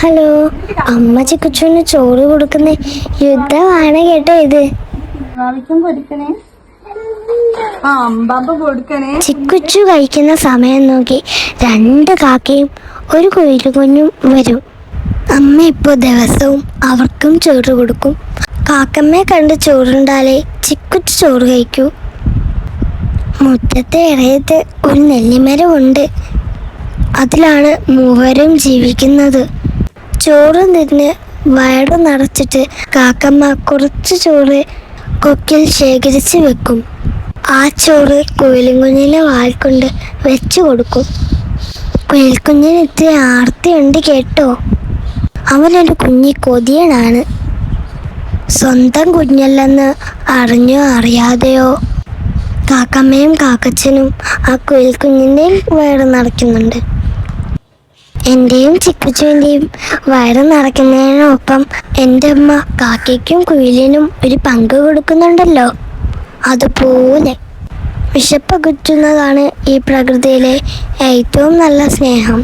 Hello അമ്മ ചിക്കുച്ചുവിന് ചോറ് കൊടുക്കുന്ന യുദ്ധമാണ് കേട്ടോ ഇത്. ചിക്കുച്ചു കഴിക്കുന്ന സമയം നോക്കി രണ്ട് കാക്കയും ഒരു കുയിലുകുഞ്ഞും വരും. അമ്മ ഇപ്പോൾ ദിവസവും അവർക്കും ചോറ് കൊടുക്കും. കാക്കമ്മയെ കണ്ട് ചോറുണ്ടാലേ ചിക്കുച്ചു ചോറ് കഴിക്കൂ. മുറ്റത്തെ ഇറയത്ത് ഒരു നെല്ലിമരമുണ്ട് അതിലാണ് മൂവരും ജീവിക്കുന്നത്. ചോറ് തിന്ന് വയറ് നിറച്ചിട്ട് കാക്കമ്മ കുറച്ച് ചോറ് കൊക്കിൽ ശേഖരിച്ച് വെക്കും. ആ ചോറ് കുയിലുംകുഞ്ഞിനെ വാൽ കൊണ്ട് വെച്ചു കൊടുക്കും. കുയിൽക്കുഞ്ഞിന് ഇത്തിരി ആർത്തിയുണ്ട് കേട്ടോ. അവനൊരു കുഞ്ഞി കൊതിയനാണ്. സ്വന്തം കുഞ്ഞല്ലെന്ന് അറിഞ്ഞോ അറിയാതെയോ? കാക്കമ്മയും കാക്കച്ചനും ആ കുയിൽക്കുഞ്ഞിന്റെയും വയറ് നിറയ്ക്കുന്നുണ്ട്. എന്റെയും ചിക്കുച്ചുവിന്റെയും വയറ് നിറയ്ക്കുന്നതിനൊപ്പം എന്റെ അമ്മ കാക്കയ്ക്കും കുയിലിനും ഒരു പങ്ക് കൊടുക്കുന്നുണ്ടല്ലോ. അതുപോലെ വിശപ്പകറ്റുന്നതാണ് ഈ പ്രകൃതിയിലെ ഏറ്റവും നല്ല സ്നേഹം.